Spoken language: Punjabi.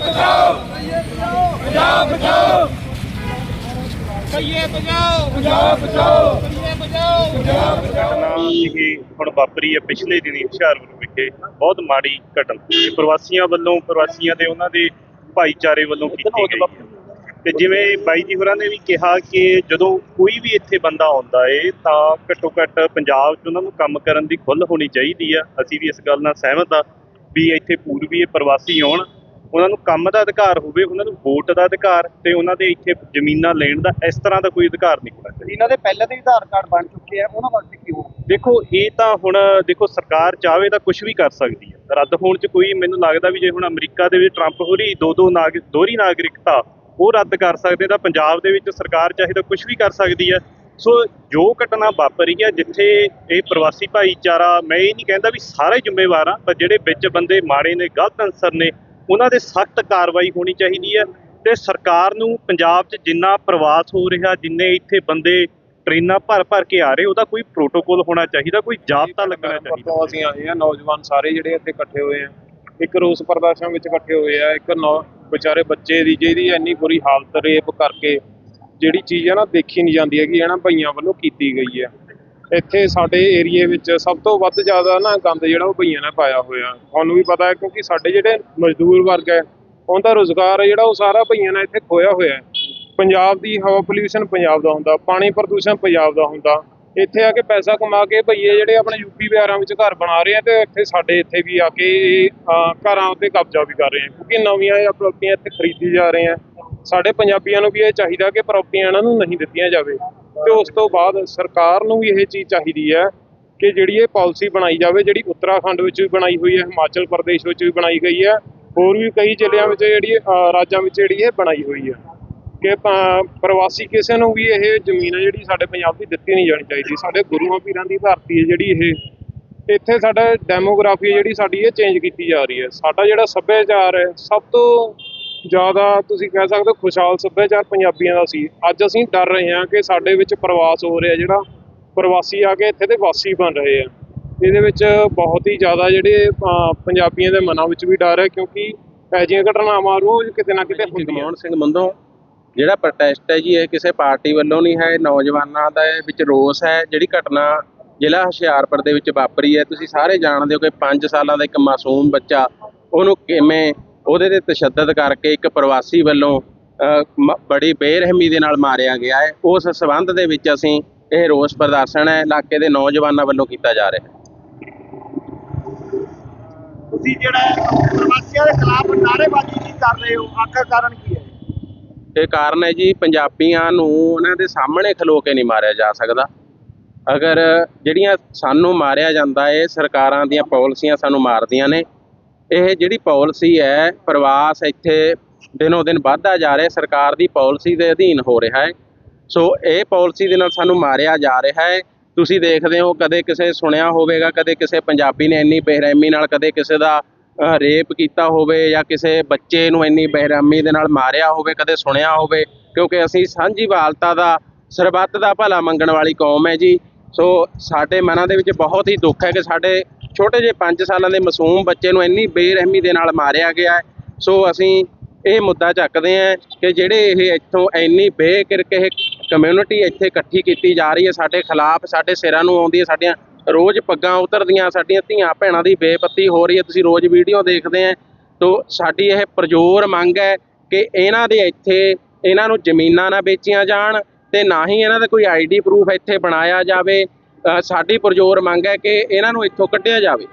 ਪੰਜਾਬ ਬਚਾਓ। ਪੰਜਾਬ ਬਚਾਓ। ਕਈਏ ਬਚਾਓ। ਪੰਜਾਬ ਬਚਾਓ। ਕਈਏ ਬਚਾਓ। ਪੰਜਾਬ ਬਚਾਓ। ਇਹ ਹੁਣ ਵਾਪਰੀ ਹੈ ਪਿਛਲੇ ਦਿਨੀ ਹੁਸ਼ਿਆਰਪੁਰ ਵਿਖੇ ਬਹੁਤ ਮਾੜੀ ਘਟਨਾ ਪ੍ਰਵਾਸੀਆਂ ਵੱਲੋਂ ਪ੍ਰਵਾਸੀਆਂ ਦੇ ਉਹਨਾਂ ਦੇ ਭਾਈਚਾਰੇ ਵੱਲੋਂ ਕੀਤੀ ਗਈ ਤੇ ਜਿਵੇਂ ਬਾਈ ਜੀ ਹੋਰਾਂ ਨੇ ਵੀ ਕਿਹਾ ਕਿ ਜਦੋਂ ਕੋਈ ਵੀ ਇੱਥੇ ਬੰਦਾ ਆਉਂਦਾ ਏ ਤਾਂ ਘੱਟੋ ਘੱਟ ਪੰਜਾਬ 'ਚ ਉਹਨਾਂ ਨੂੰ ਕੰਮ ਕਰਨ ਦੀ ਖੁੱਲ੍ਹ ਹੋਣੀ ਚਾਹੀਦੀ ਆ। ਅਸੀਂ ਵੀ ਇਸ ਗੱਲ ਨਾਲ ਸਹਿਮਤ ਆ ਵੀ ਇੱਥੇ ਪੂਰਬੀ ਇਹ ਪ੍ਰਵਾਸੀ ਆਉਣ। ਉਹਨਾਂ ਨੂੰ ਕੰਮ ਦਾ ਅਧਿਕਾਰ ਹੋਵੇ ਉਹਨਾਂ ਨੂੰ ਵੋਟ ਦਾ ਅਧਿਕਾਰ ਤੇ ਉਹਨਾਂ ਦੇ ਇੱਥੇ ਜ਼ਮੀਨਾਂ ਲੈਣ ਦਾ ਇਸ ਤਰ੍ਹਾਂ ਦਾ ਕੋਈ ਅਧਿਕਾਰ ਨਹੀਂ ਹੋਣਾ ਚਾਹੀਦਾ। ਇਹਨਾਂ ਦੇ ਪਹਿਲਾਂ ਦੇ ਹੀ ਆਧਾਰ ਕਾਰਡ ਬਣ ਚੁੱਕੇ ਆ ਉਹਨਾਂ ਵਾਸਤੇ ਕੀ ਹੋਣਾ ਦੇਖੋ ਇਹ ਤਾਂ ਹੁਣ ਦੇਖੋ ਸਰਕਾਰ ਚਾਹਵੇ ਤਾਂ ਕੁਝ ਵੀ ਕਰ ਸਕਦੀ ਹੈ। ਰੱਦ ਹੋਣ 'ਚ ਕੋਈ ਮੈਨੂੰ ਲੱਗਦਾ ਵੀ ਜੇ ਹੁਣ ਅਮਰੀਕਾ ਦੇ ਵਿੱਚ ਟਰੰਪ ਹੋਰੀ ਦੋ ਦੋ ਨਾਗ ਦੋਹਰੀ ਨਾਗਰਿਕਤਾ ਉਹ ਰੱਦ ਕਰ ਸਕਦੇ ਤਾਂ ਪੰਜਾਬ ਦੇ ਵਿੱਚ ਸਰਕਾਰ ਚਾਹੇ ਤਾਂ ਕੁਝ ਵੀ ਕਰ ਸਕਦੀ ਹੈ। ਸੋ ਜੋ ਘਟਨਾ ਵਾਪਰੀ ਹੈ ਜਿੱਥੇ ਇਹ ਪ੍ਰਵਾਸੀ ਭਾਈਚਾਰਾ ਮੈਂ ਇਹ ਨਹੀਂ ਕਹਿੰਦਾ ਵੀ ਸਾਰੇ ਜ਼ਿੰਮੇਵਾਰ ਆ ਪਰ ਜਿਹੜੇ ਵਿੱਚ ਬੰਦੇ ਮਾੜੇ ਨੇ ਗਲਤ ਅਨਸਰ ਨੇ ਉਹਨਾਂ ਦੇ ਸਖਤ ਕਾਰਵਾਈ ਹੋਣੀ ਚਾਹੀਦੀ ਹੈ ਤੇ ਸਰਕਾਰ ਨੂੰ ਪੰਜਾਬ 'ਚ ਜਿੰਨਾ ਪ੍ਰਵਾਸ ਹੋ ਰਿਹਾ ਜਿੰਨੇ ਇੱਥੇ ਬੰਦੇ ਟ੍ਰੇਨਾਂ ਭਰ ਭਰ ਕੇ ਆ ਰਹੇ ਉਹਦਾ ਕੋਈ ਪ੍ਰੋਟੋਕੋਲ ਹੋਣਾ ਚਾਹੀਦਾ ਕੋਈ ਜਾਬਤਾ ਲੱਗਣਾ ਚਾਹੀਦਾ। ਅਸੀਂ ਆਏ ਆ ਨੌਜਵਾਨ ਸਾਰੇ ਜਿਹੜੇ ਇੱਥੇ ਇਕੱਠੇ ਹੋਏ ਆ। ਇੱਕ ਰੋਸ ਪ੍ਰਦਰਸ਼ਨ ਵਿੱਚ ਇਕੱਠੇ ਹੋਏ ਆ ਇੱਕ ਨੌ ਵਿਚਾਰੇ ਬੱਚੇ ਦੀ ਜਿਹਦੀ ਇੰਨੀ ਬੁਰੀ ਹਾਲਤ ਰੇਪ ਕਰਕੇ ਜਿਹੜੀ ਚੀਜ਼ ਹੈ ਨਾ ਦੇਖੀ ਨਹੀਂ ਜਾਂਦੀ ਹੈਗੀ ਹੈ ਨਾ ਭਈਆਂ ਵੱਲੋਂ ਕੀਤੀ ਗਈ ਹੈ ਇੱਥੇ ਸਾਡੇ ਏਰੀਏ ਵਿੱਚ ਸਭ ਤੋਂ ਵੱਧ ਜ਼ਿਆਦਾ ਨਾ ਗੰਦ ਜਿਹੜਾ ਉਹ ਭਈਆਂ ਨੇ ਪਾਇਆ ਹੋਇਆ। ਤੁਹਾਨੂੰ ਵੀ ਪਤਾ ਹੈ ਕਿਉਂਕਿ ਸਾਡੇ ਜਿਹੜੇ ਮਜ਼ਦੂਰ ਵਰਗ ਹੈ ਉਹਦਾ ਰੋਜ਼ਗਾਰ ਜਿਹੜਾ ਉਹ ਸਾਰਾ ਭਈਆਂ ਨੇ ਇੱਥੇ ਖੋਇਆ ਹੋਇਆ ਪੰਜਾਬ ਦੀ ਹਵਾ ਪੋਲਿਊਸ਼ਨ ਪੰਜਾਬ ਦਾ ਹੁੰਦਾ ਪਾਣੀ ਪ੍ਰਦੂਸ਼ਣ ਪੰਜਾਬ ਦਾ ਹੁੰਦਾ। ਇੱਥੇ ਆ ਕੇ ਪੈਸਾ ਕਮਾ ਕੇ ਭਈਏ ਜਿਹੜੇ ਆਪਣੇ ਯੂਪੀ ਬਿਹਾਰਾਂ ਵਿੱਚ ਘਰ ਬਣਾ ਰਹੇ ਆ ਤੇ ਇੱਥੇ ਸਾਡੇ ਇੱਥੇ ਵੀ ਆ ਕੇ ਇਹ, ਘਰਾਂ ਉੱਤੇ ਕਬਜ਼ਾ ਵੀ ਕਰ ਰਹੇ ਆ। ਕਿਉਂਕਿ ਨਵੀਆਂ ਇਹ ਪ੍ਰਾਪਰਟੀਆਂ ਇੱਥੇ ਖਰੀਦੀ ਜਾ ਰਹੇ ਆ ਸਾਡੇ ਪੰਜਾਬੀਆਂ ਨੂੰ ਵੀ ਇਹ ਚਾਹੀਦਾ ਕਿ ਪ੍ਰਾਪਰਟੀਆਂ ਇਹਨਾਂ ਨੂੰ ਨਹੀਂ ਦਿੱਤੀਆਂ ਜਾਵੇ। ਤੇ ਉਸ ਤੋਂ ਬਾਅਦ ਸਰਕਾਰ ਨੂੰ ਵੀ ਇਹ ਚੀਜ਼ ਚਾਹੀਦੀ ਹੈ ਕਿ ਜਿਹੜੀ ਇਹ ਪਾਲਿਸੀ ਬਣਾਈ ਜਾਵੇ, ਜਿਹੜੀ ਉੱਤਰਾਖੰਡ ਵਿੱਚ ਵੀ ਬਣਾਈ ਹੋਈ ਹੈ, ਹਿਮਾਚਲ ਪ੍ਰਦੇਸ਼ ਵਿੱਚ ਵੀ ਬਣਾਈ ਗਈ ਹੈ, ਹੋਰ ਵੀ ਕਈ ਜ਼ਿਲ੍ਹਿਆਂ ਵਿੱਚ ਜਿਹੜੀ ਰਾਜਾਂ ਵਿੱਚ ਜਿਹੜੀ ਇਹ ਬਣਾਈ ਹੋਈ ਹੈ। ਕਿ ਪ੍ਰਵਾਸੀ ਕਿਸੇ ਨੂੰ ਵੀ ਇਹ ਜ਼ਮੀਨ ਹੈ ਜਿਹੜੀ ਸਾਡੇ ਪੰਜਾਬ ਦੀ ਦਿੱਤੀ ਨਹੀਂ ਜਾਣੀ ਚਾਹੀਦੀ। ਸਾਡੇ ਗੁਰੂਆਂ ਪੀਰਾਂ ਦੀ ਧਰਤੀ ਹੈ ਜਿਹੜੀ ਇਹ। ਇੱਥੇ ਸਾਡਾ ਡੈਮੋਗ੍ਰਾਫੀ ਜਿਹੜੀ ਸਾਡੀ ਇਹ ਚੇਂਜ ਕੀਤੀ ਜਾ ਰਹੀ ਹੈ। ਸਾਡਾ ਜਿਹੜਾ ਸੱਭਿਆਚਾਰ ਹੈ, ਸਭ ਤੋਂ ਜ਼ਿਆਦਾ ਤੁਸੀਂ ਕਹਿ ਸਕਦੇ ਹੋ ਖੁਸ਼ਹਾਲ ਸੱਭਿਆਚਾਰ ਪੰਜਾਬੀਆਂ ਦਾ ਸੀ। ਅੱਜ ਅਸੀਂ ਡਰ ਰਹੇ ਹਾਂ ਕਿ ਸਾਡੇ ਵਿੱਚ ਪ੍ਰਵਾਸ ਹੋ ਰਿਹਾ ਜਿਹੜਾ ਪ੍ਰਵਾਸੀ ਆ ਕੇ ਇੱਥੇ ਦੇ ਵਾਸੀ ਬਣ ਰਹੇ ਆ। ਇਹਦੇ ਵਿੱਚ ਬਹੁਤ ਹੀ ਜ਼ਿਆਦਾ ਜਿਹੜੇ ਪੰਜਾਬੀਆਂ ਦੇ ਮਨਾਂ ਵਿੱਚ ਵੀ ਡਰ ਹੈ ਕਿਉਂਕਿ ਇਹੋ ਜਿਹੀਆਂ ਘਟਨਾਵਾਂ ਰੋਜ਼ ਕਿਤੇ ਨਾ ਕਿਤੇ ਹੁੰਦੀਆਂ। ਜਗਮੋਹਨ ਸਿੰਘ ਮੰਦੋਂ ਜਿਹੜਾ ਪ੍ਰੋਟੈਸਟ ਹੈ ਜੀ ਇਹ ਕਿਸੇ ਪਾਰਟੀ ਵੱਲੋਂ ਨਹੀਂ ਹੈ ਨੌਜਵਾਨਾਂ ਦਾ ਇਹ ਵਿੱਚ ਰੋਸ ਹੈ। ਜਿਹੜੀ ਘਟਨਾ ਜ਼ਿਲ੍ਹਾ ਹੁਸ਼ਿਆਰਪੁਰ ਦੇ ਵਿੱਚ ਵਾਪਰੀ ਹੈ ਤੁਸੀਂ ਸਾਰੇ ਜਾਣਦੇ ਹੋ ਕਿ 5 ਸਾਲਾਂ ਦਾ ਇੱਕ ਮਾਸੂਮ ਬੱਚਾ ਉਹਨੂੰ ਕਿਵੇਂ ਉਹਦੇ ਤੇ ਤਸ਼ੱਦਦ ਕਰਕੇ ਇੱਕ ਪ੍ਰਵਾਸੀ ਵੱਲੋਂ ਬੜੀ ਬੇਰਹਿਮੀ ਦੇ ਨਾਲ ਮਾਰਿਆ ਗਿਆ ਹੈ। ਉਸ ਸਬੰਧ ਦੇ ਵਿੱਚ ਅਸੀਂ ਇਹ ਰੋਸ ਪ੍ਰਦਰਸ਼ਨ ਹੈ ਇਲਾਕੇ ਦੇ ਨੌਜਵਾਨਾਂ ਵੱਲੋਂ ਕੀਤਾ ਜਾ ਰਿਹਾ ਹੈ। ਤੁਸੀਂ ਜਿਹੜਾ ਪ੍ਰਵਾਸੀਆਂ ਦੇ ਖਿਲਾਫ ਨਾਅਰੇਬਾਜ਼ੀ ਕੀ ਕਰ ਰਹੇ ਹੋ ਆਖਰ ਕਾਰਨ ਕੀ ਹੈ? ਇਹ ਕਾਰਨ ਹੈ ਜੀ ਪੰਜਾਬੀਆਂ ਨੂੰ ਉਹਨਾਂ ਦੇ ਸਾਹਮਣੇ ਖਲੋ ਕੇ ਨਹੀਂ ਮਾਰਿਆ ਜਾ ਸਕਦਾ। ਅਗਰ ਜਿਹੜੀਆਂ ਸਾਨੂੰ ਮਾਰਿਆ ਜਾਂਦਾ ਹੈ ਸਰਕਾਰਾਂ ਦੀਆਂ ਪਾਲਿਸੀਆਂ ਸਾਨੂੰ ਮਾਰਦੀਆਂ ਨੇ ਇਹ ਜਿਹੜੀ ਪਾਲਿਸੀ ਹੈ, ਪ੍ਰਵਾਸ ਇੱਥੇ ਦਿਨੋ ਦਿਨ ਵੱਧਦਾ ਜਾ ਰਿਹਾ, ਸਰਕਾਰ ਦੀ ਪਾਲਿਸੀ ਦੇ ਅਧੀਨ ਹੋ ਰਿਹਾ ਹੈ। ਸੋ ਇਹ ਪਾਲਿਸੀ ਦੇ ਨਾਲ ਸਾਨੂੰ ਮਾਰਿਆ ਜਾ ਰਿਹਾ ਹੈ। ਤੁਸੀਂ ਦੇਖਦੇ ਹੋ, ਕਦੇ ਕਿਸੇ ਸੁਣਿਆ ਹੋਵੇਗਾ, ਕਦੇ ਕਿਸੇ ਪੰਜਾਬੀ ਨੇ ਇੰਨੀ ਬੇਰਹਿਮੀ ਨਾਲ ਕਦੇ ਕਿਸੇ ਦਾ ਰੇਪ ਕੀਤਾ ਹੋਵੇ ਜਾਂ ਕਿਸੇ ਬੱਚੇ ਨੂੰ ਇੰਨੀ ਬੇਰਹਿਮੀ ਦੇ ਨਾਲ ਮਾਰਿਆ ਹੋਵੇ, ਕਦੇ ਸੁਣਿਆ ਹੋਵੇ, ਕਿਉਂਕਿ ਅਸੀਂ ਸਾਂਝੀ ਵਾਲਤਾ ਦਾ, ਸਰਬੱਤ ਦਾ ਭਲਾ ਮੰਗਣ ਵਾਲੀ ਕੌਮ ਹੈ ਜੀ। ਸੋ ਸਾਡੇ ਮਨਾਂ ਦੇ ਵਿੱਚ ਬਹੁਤ ਹੀ ਦੁੱਖ ਹੈ ਕਿ ਸਾਡੇ ਛੋਟੇ ਜਿਹੇ 5 ਸਾਲਾਂ ਦੇ ਮਾਸੂਮ ਬੱਚੇ ਨੂੰ ਇੰਨੀ ਬੇਰਹਿਮੀ ਦੇ ਨਾਲ ਮਾਰਿਆ ਗਿਆ ਹੈ। ਸੋ ਅਸੀਂ ਇਹ ਮੁੱਦਾ ਚੱਕਦੇ ਹਾਂ ਕਿ ਜਿਹੜੇ ਇਹ ਇੱਥੋਂ ਇੰਨੀ ਬੇਕਿਰਕ ਇਹ ਕਮਿਊਨਿਟੀ ਇੱਥੇ ਇਕੱਠੀ ਕੀਤੀ ਜਾ ਰਹੀ ਹੈ, ਸਾਡੇ ਖਿਲਾਫ, ਸਾਡੇ ਸਿਰਾਂ ਨੂੰ ਆਉਂਦੀ ਹੈ, ਸਾਡੀਆਂ ਰੋਜ਼ ਪੱਗਾਂ ਉਤਰਦੀਆਂ, ਸਾਡੀਆਂ ਧੀਆਂ ਭੈਣਾਂ ਦੀ ਬੇਪੱਤੀ ਹੋ ਰਹੀ ਹੈ, ਤੁਸੀਂ ਰੋਜ਼ ਵੀਡੀਓ ਦੇਖਦੇ ਆ ਤੋ ਸਾਡੀ ਇਹ ਪ੍ਰਜੋਰ ਮੰਗ ਹੈ ਕਿ ਇਹਨਾਂ ਦੇ ਇੱਥੇ ਇਹਨਾਂ ਨੂੰ ਜ਼ਮੀਨਾਂ ਨਾ ਵੇਚੀਆਂ ਜਾਣ ਤੇ ਨਾ ਹੀ ਇਹਨਾਂ ਦਾ ਕੋਈ ਆਈਡੀ ਪ੍ਰੂਫ ਇੱਥੇ ਬਣਾਇਆ ਜਾਵੇ। ਸਾਡੀ ਪਰਜ਼ੋਰ ਮੰਗ ਹੈ ਕਿ ਇਹਨਾਂ ਨੂੰ ਇੱਥੋਂ ਕੱਢਿਆ ਜਾਵੇ।